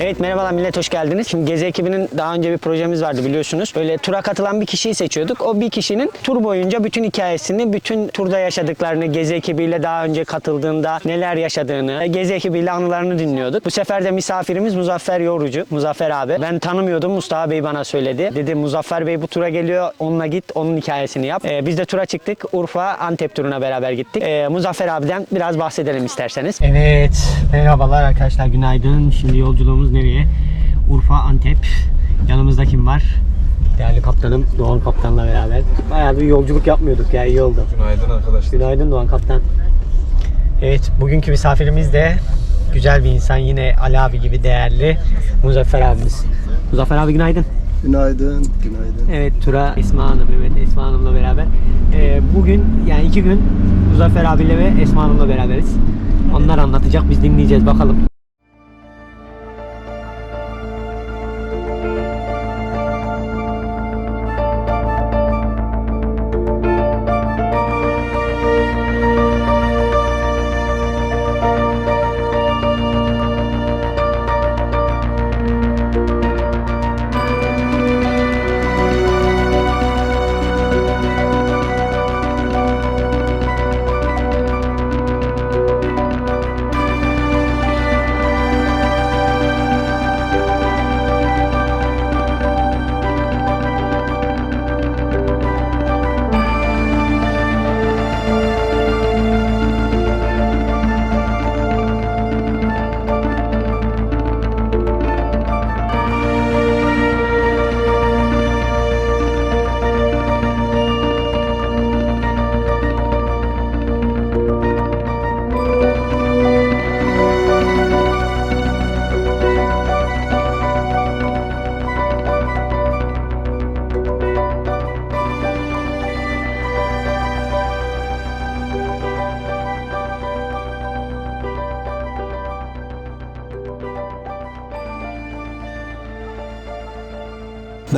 Evet merhabalar millet hoş geldiniz. Şimdi Gezi ekibinin daha önce bir projemiz vardı biliyorsunuz. Böyle tura katılan bir kişiyi seçiyorduk. O bir kişinin tur boyunca bütün hikayesini, bütün turda yaşadıklarını, Gezi ekibiyle daha önce katıldığında neler yaşadığını, Gezi ekibiyle anılarını dinliyorduk. Bu sefer de misafirimiz Muzaffer Yorucu. Muzaffer abi. Ben tanımıyordum. Mustafa Bey bana söyledi. Dedi Muzaffer Bey bu tura geliyor. Onunla git. Onun hikayesini yap. Ee, biz de tura çıktık. Urfa, Antep turuna beraber gittik. Ee, Muzaffer abiden biraz bahsedelim isterseniz. Evet. Merhabalar arkadaşlar. Günaydın. Şimdi yolculuğumuz nereye? Urfa, Antep. Yanımızda kim var? Değerli kaptanım Doğan Kaptan'la beraber. Bayağı bir yolculuk yapmıyorduk ya iyi oldu. Günaydın arkadaşlar. Günaydın Doğan Kaptan. Evet bugünkü misafirimiz de güzel bir insan yine Ali abi gibi değerli Muzaffer abimiz. Muzaffer abi günaydın. Günaydın, günaydın. Evet Tura Esma Hanım, evet Esma Hanım'la beraber. Ee, bugün yani iki gün Muzaffer abiyle ve Esma Hanım'la beraberiz. Onlar anlatacak biz dinleyeceğiz bakalım.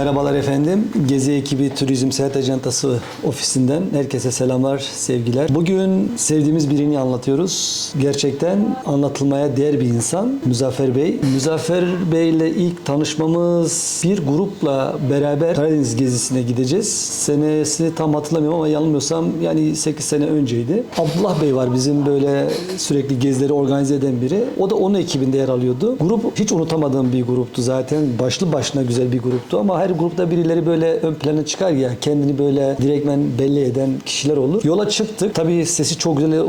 Merhabalar efendim. Gezi ekibi Turizm Seyahat Ajantası ofisinden herkese selamlar, sevgiler. Bugün sevdiğimiz birini anlatıyoruz. Gerçekten anlatılmaya değer bir insan Muzaffer Bey. Muzaffer Bey ile ilk tanışmamız bir grupla beraber Karadeniz gezisine gideceğiz. Senesini tam hatırlamıyorum ama yanılmıyorsam yani 8 sene önceydi. Abdullah Bey var bizim böyle sürekli gezileri organize eden biri. O da onun ekibinde yer alıyordu. Grup hiç unutamadığım bir gruptu zaten. Başlı başına güzel bir gruptu ama her grupta birileri böyle ön plana çıkar ya kendini böyle direktmen belli eden kişiler olur. Yola çıktık. Tabii sesi çok güzel,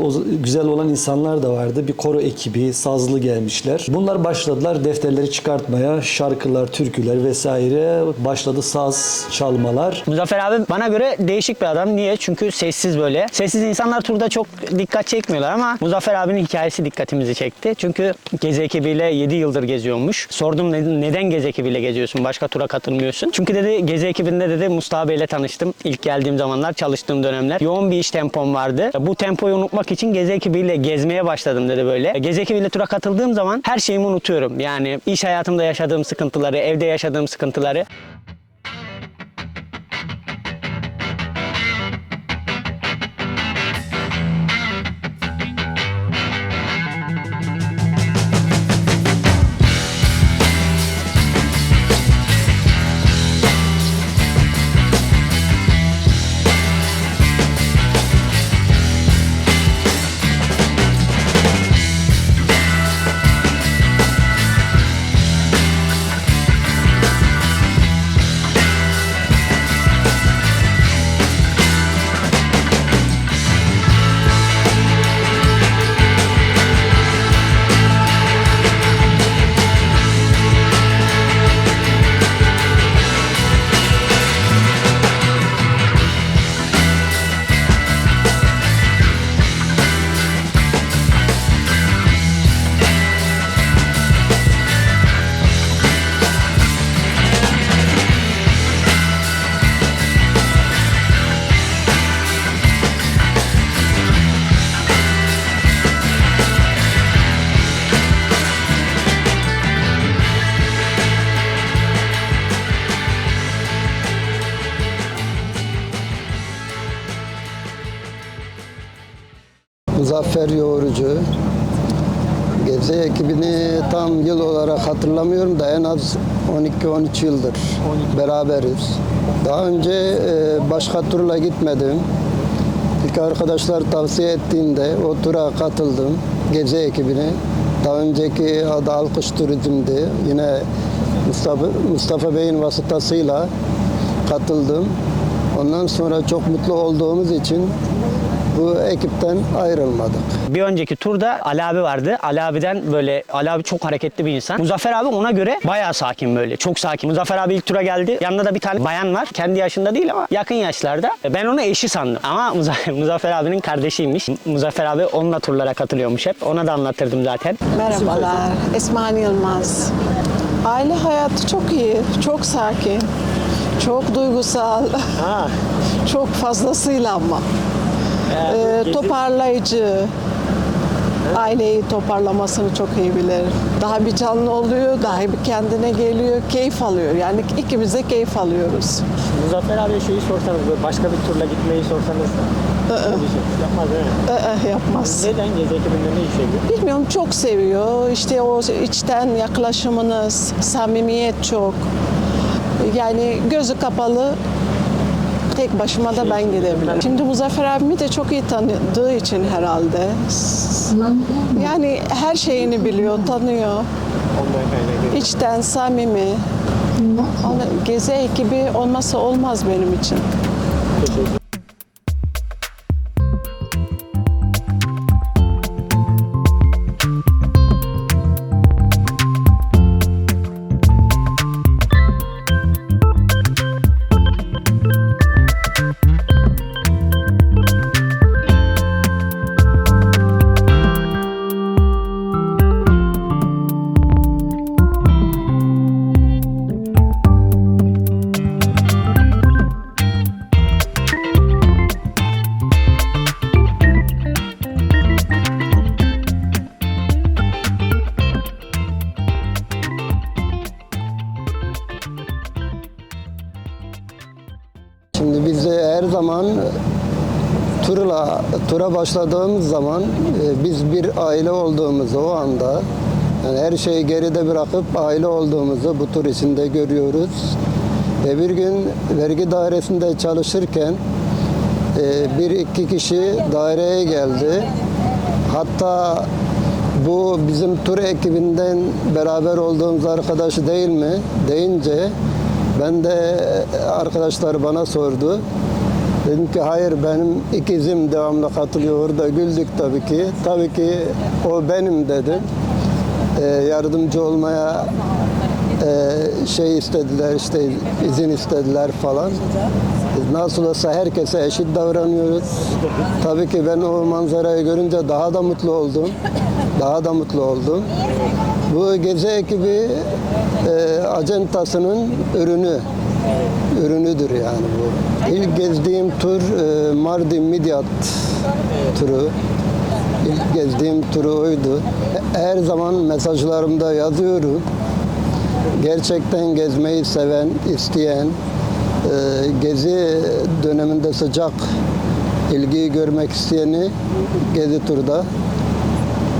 güzel olan insanlar da vardı. Bir koro ekibi, sazlı gelmişler. Bunlar başladılar defterleri çıkartmaya. Şarkılar, türküler vesaire. Başladı saz çalmalar. Muzaffer abi bana göre değişik bir adam. Niye? Çünkü sessiz böyle. Sessiz insanlar turda çok dikkat çekmiyorlar ama Muzaffer abinin hikayesi dikkatimizi çekti. Çünkü Gezi ekibiyle 7 yıldır geziyormuş. Sordum "Ne- neden Gezi ekibiyle geziyorsun? Başka tura katılmıyorsun. Çünkü dedi Gezi ekibinde dedi Mustafa Bey'le tanıştım. İlk geldiğim zamanlar, çalıştığım dönemler. Yoğun bir iş tempom vardı. Bu tempoyu unutmak için Gezi ekibiyle gezmeye başladım dedi böyle. Gezi ekibiyle tura katıldığım zaman her şeyimi unutuyorum. Yani iş hayatımda yaşadığım sıkıntıları, evde yaşadığım sıkıntıları. Muzaffer Yoğurucu, Gezi ekibini tam yıl olarak hatırlamıyorum da en az 12-13 yıldır beraberiz. Daha önce e, başka turla gitmedim. İlk arkadaşlar tavsiye ettiğinde o tura katıldım. Gezi ekibine. Daha önceki adı Alkış Turizm'di. Yine Mustafa, Mustafa Bey'in vasıtasıyla katıldım. Ondan sonra çok mutlu olduğumuz için bu ekipten ayrılmadık. Bir önceki turda Ali abi vardı. Ali abiden böyle Ali abi çok hareketli bir insan. Muzaffer abi ona göre bayağı sakin böyle. Çok sakin. Muzaffer abi ilk tura geldi. Yanında da bir tane bayan var. Kendi yaşında değil ama yakın yaşlarda. Ben onu eşi sandım. Ama Muzaffer, Muzaffer abinin kardeşiymiş. Muzaffer abi onunla turlara katılıyormuş hep. Ona da anlatırdım zaten. Merhabalar, Esma Yılmaz. Aile hayatı çok iyi, çok sakin, çok duygusal, Ha. çok fazlasıyla ama. Ee, toparlayıcı, aileyi toparlamasını çok iyi bilir. Daha bir canlı oluyor, daha bir kendine geliyor, keyif alıyor. Yani ikimiz de keyif alıyoruz. Muzaffer abi şeyi sorsanız böyle başka bir turla gitmeyi sorsanız yapmaz değil mi? Ee, yapmaz. Neden gezi ekibinde ne işe gidiyor? Bilmiyorum çok seviyor. İşte o içten yaklaşımınız, samimiyet çok. Yani gözü kapalı tek başıma da ben gidebilirim. Şimdi Muzaffer abimi de çok iyi tanıdığı için herhalde. Yani her şeyini biliyor, tanıyor. İçten, samimi. Gezi ekibi olmasa olmaz benim için. Şimdi biz de her zaman turla tura başladığımız zaman e, biz bir aile olduğumuzu o anda yani her şeyi geride bırakıp aile olduğumuzu bu tur içinde görüyoruz. Ve bir gün vergi dairesinde çalışırken e, bir iki kişi daireye geldi. Hatta bu bizim tur ekibinden beraber olduğumuz arkadaş değil mi deyince ben de arkadaşlar bana sordu. Dedim ki hayır benim ikizim devamlı katılıyor orada güldük tabii ki. Tabii ki o benim dedim. Ee, yardımcı olmaya e, şey istediler işte izin istediler falan. Nasıl olsa herkese eşit davranıyoruz. Tabii ki ben o manzarayı görünce daha da mutlu oldum. Daha da mutlu oldum. Bu gezi ekibi e, acentasının ürünü. Ürünüdür yani bu. İlk gezdiğim tur e, Mardin Midyat turu. İlk gezdiğim turu oydu. Her zaman mesajlarımda yazıyorum. Gerçekten gezmeyi seven, isteyen, gezi döneminde sıcak ilgiyi görmek isteyeni gezi turda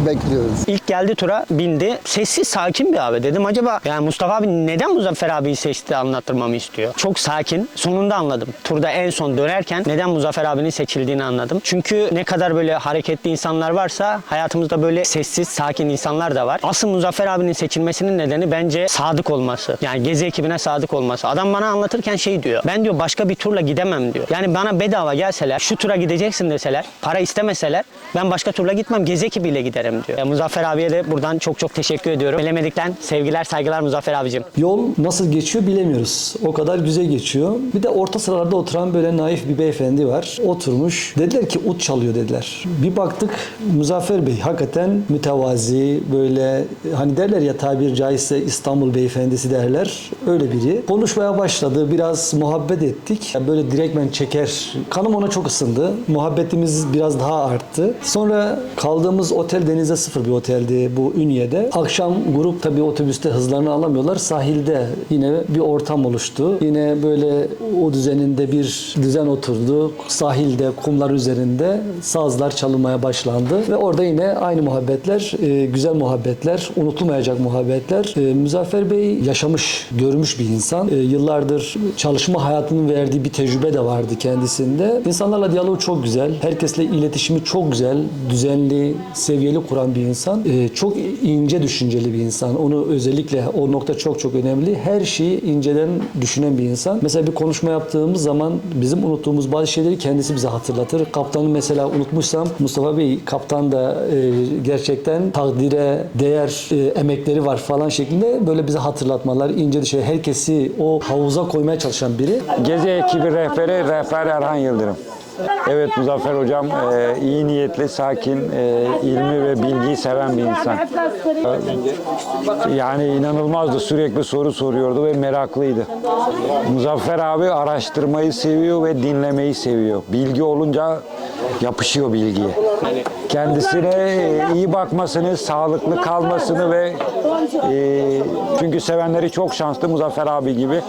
bekliyoruz. İlk geldi tura bindi. Sessiz sakin bir abi. Dedim acaba yani Mustafa abi neden Muzaffer abiyi seçti anlattırmamı istiyor. Çok sakin. Sonunda anladım. Turda en son dönerken neden Muzaffer abinin seçildiğini anladım. Çünkü ne kadar böyle hareketli insanlar varsa hayatımızda böyle sessiz sakin insanlar da var. Asıl Muzaffer abinin seçilmesinin nedeni bence sadık olması. Yani gezi ekibine sadık olması. Adam bana anlatırken şey diyor. Ben diyor başka bir turla gidemem diyor. Yani bana bedava gelseler şu tura gideceksin deseler para istemeseler ben başka turla gitmem gezi ekibiyle giderim diyor. Ya Muzaffer abiye de buradan çok çok teşekkür ediyorum. Bilemedikten sevgiler saygılar Muzaffer abicim. Yol nasıl geçiyor bilemiyoruz. O kadar güzel geçiyor. Bir de orta sıralarda oturan böyle naif bir beyefendi var. Oturmuş. Dediler ki ut çalıyor dediler. Bir baktık Muzaffer Bey hakikaten mütevazi böyle hani derler ya tabir caizse İstanbul beyefendisi derler. Öyle biri. Konuşmaya başladı. Biraz muhabbet ettik. Yani böyle direktmen çeker. Kanım ona çok ısındı. Muhabbetimiz biraz daha arttı. Sonra kaldığımız otel deniz denize sıfır bir oteldi bu Ünye'de. Akşam grup tabii otobüste hızlarını alamıyorlar. Sahilde yine bir ortam oluştu. Yine böyle o düzeninde bir düzen oturdu. Sahilde, kumlar üzerinde sazlar çalınmaya başlandı. Ve orada yine aynı muhabbetler, e, güzel muhabbetler, unutulmayacak muhabbetler. E, Muzaffer Bey yaşamış, görmüş bir insan. E, Yıllardır çalışma hayatının verdiği bir tecrübe de vardı kendisinde. İnsanlarla diyaloğu çok güzel. Herkesle iletişimi çok güzel, düzenli, seviyeli kuran bir insan. E, Çok ince düşünceli bir insan. Onu özellikle o nokta çok çok önemli. Her şeyi inceden düşünen bir insan. Mesela bir konuşma yaptığımız zaman bizim unuttuğumuz bazı şeyleri kendisi bize hatırlatır. Kaptanı mesela unutmuşsam Mustafa Bey kaptan da e, gerçekten takdire değer e, emekleri var falan şeklinde böyle bize hatırlatmalar, ince şey herkesi o havuza koymaya çalışan biri. Gezi ekibi rehberi Rehber Erhan Yıldırım. Evet Muzaffer Hocam e, iyi niyetli, sakin, e, ilmi ve bilgiyi seven bir insan. Yani inanılmazdı. Sürekli soru soruyordu ve meraklıydı. Muzaffer abi araştırmayı seviyor ve dinlemeyi seviyor. Bilgi olunca yapışıyor bilgiye. Kendisine iyi bakmasını, sağlıklı kalmasını ve e, çünkü sevenleri çok şanslı Muzaffer abi gibi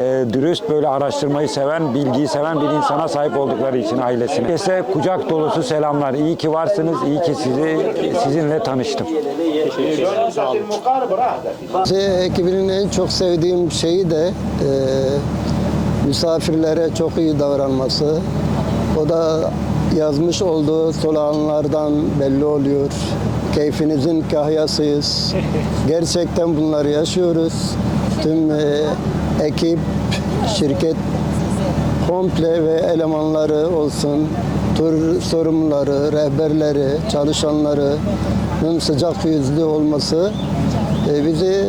e, dürüst böyle araştırmayı seven, bilgiyi seven bir insana sahip oldukları için ailesine. Herkese kucak dolusu selamlar. İyi ki varsınız, iyi ki sizi sizinle tanıştım. Şey, ekibinin en çok sevdiğim şeyi de e, misafirlere çok iyi davranması. O da yazmış olduğu sloganlardan belli oluyor. Keyfinizin kahyasıyız. Gerçekten bunları yaşıyoruz. Tüm e, ekip, şirket komple ve elemanları olsun, tur sorumluları, rehberleri, çalışanların sıcak yüzlü olması e, bizi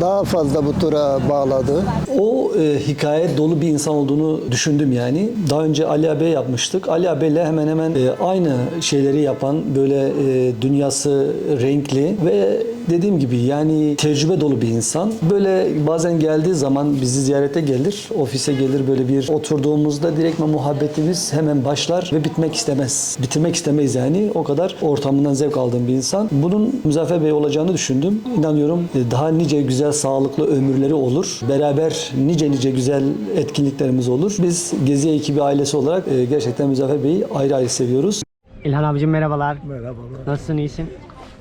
daha fazla bu tura bağladı. O e, hikaye dolu bir insan olduğunu düşündüm yani. Daha önce Ali Abe yapmıştık. Ali Abe'yle hemen hemen e, aynı şeyleri yapan böyle e, dünyası renkli ve dediğim gibi yani tecrübe dolu bir insan. Böyle bazen geldiği zaman bizi ziyarete gelir, ofise gelir böyle bir oturduğumuzda direktmen muhabbetimiz hemen başlar ve bitmek istemez. Bitirmek istemeyiz yani. O kadar ortamından zevk aldığım bir insan. Bunun Muzaffer Bey olacağını düşündüm. İnanıyorum e, daha nice güzel sağlıklı ömürleri olur. Beraber nice nice güzel etkinliklerimiz olur. Biz Gezi ekibi ailesi olarak e, gerçekten Muzaffer Bey'i ayrı ayrı seviyoruz. İlhan abicim merhabalar. Merhabalar. Nasılsın, iyisin?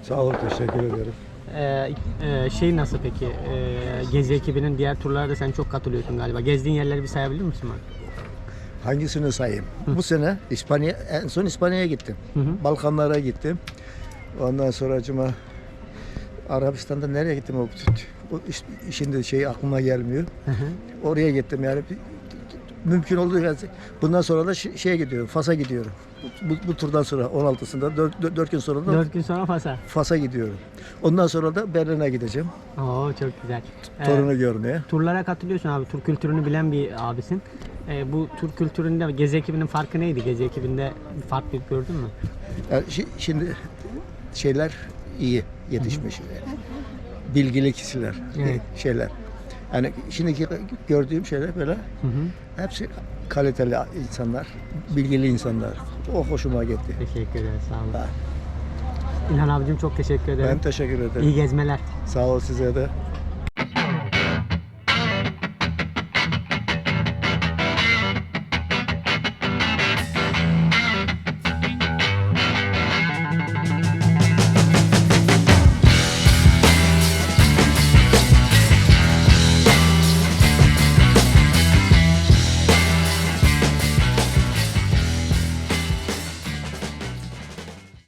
Sağ ol, teşekkür ederim. Ee, e, şey nasıl peki? Ee, Gezi ekibinin diğer turlara da sen çok katılıyorsun galiba. Gezdiğin yerleri bir sayabilir misin bana? Hangisini sayayım? Bu sene İspanya, en son İspanya'ya gittim. Balkanlara gittim. Ondan sonra acıma Arabistan'da nereye gittim? O, o iş- şimdi şey aklıma gelmiyor. Oraya gittim yani. Mümkün olduğu kadar. Bundan sonra da şeye gidiyorum, Fas'a gidiyorum. Bu, bu turdan sonra 16'sında 4, gün sonra da 4 gün sonra Fas'a. Fas'a gidiyorum. Ondan sonra da Berlin'e gideceğim. Oo çok güzel. Ee, Torunu görmeye. turlara katılıyorsun abi. Tur kültürünü bilen bir abisin. Ee, bu tur kültüründe Gezi ekibinin farkı neydi? Gezi ekibinde bir farklılık gördün mü? Yani şi- şimdi şeyler iyi yetişmiş. Bilgili kişiler, Evet. şeyler. Yani şimdiki gördüğüm şeyler böyle hepsi kaliteli insanlar, bilgili insanlar. O hoşuma gitti. Teşekkür ederiz. Sağ olun. İlhan abicim çok teşekkür ederim. Ben teşekkür ederim. İyi gezmeler. Sağ ol size de.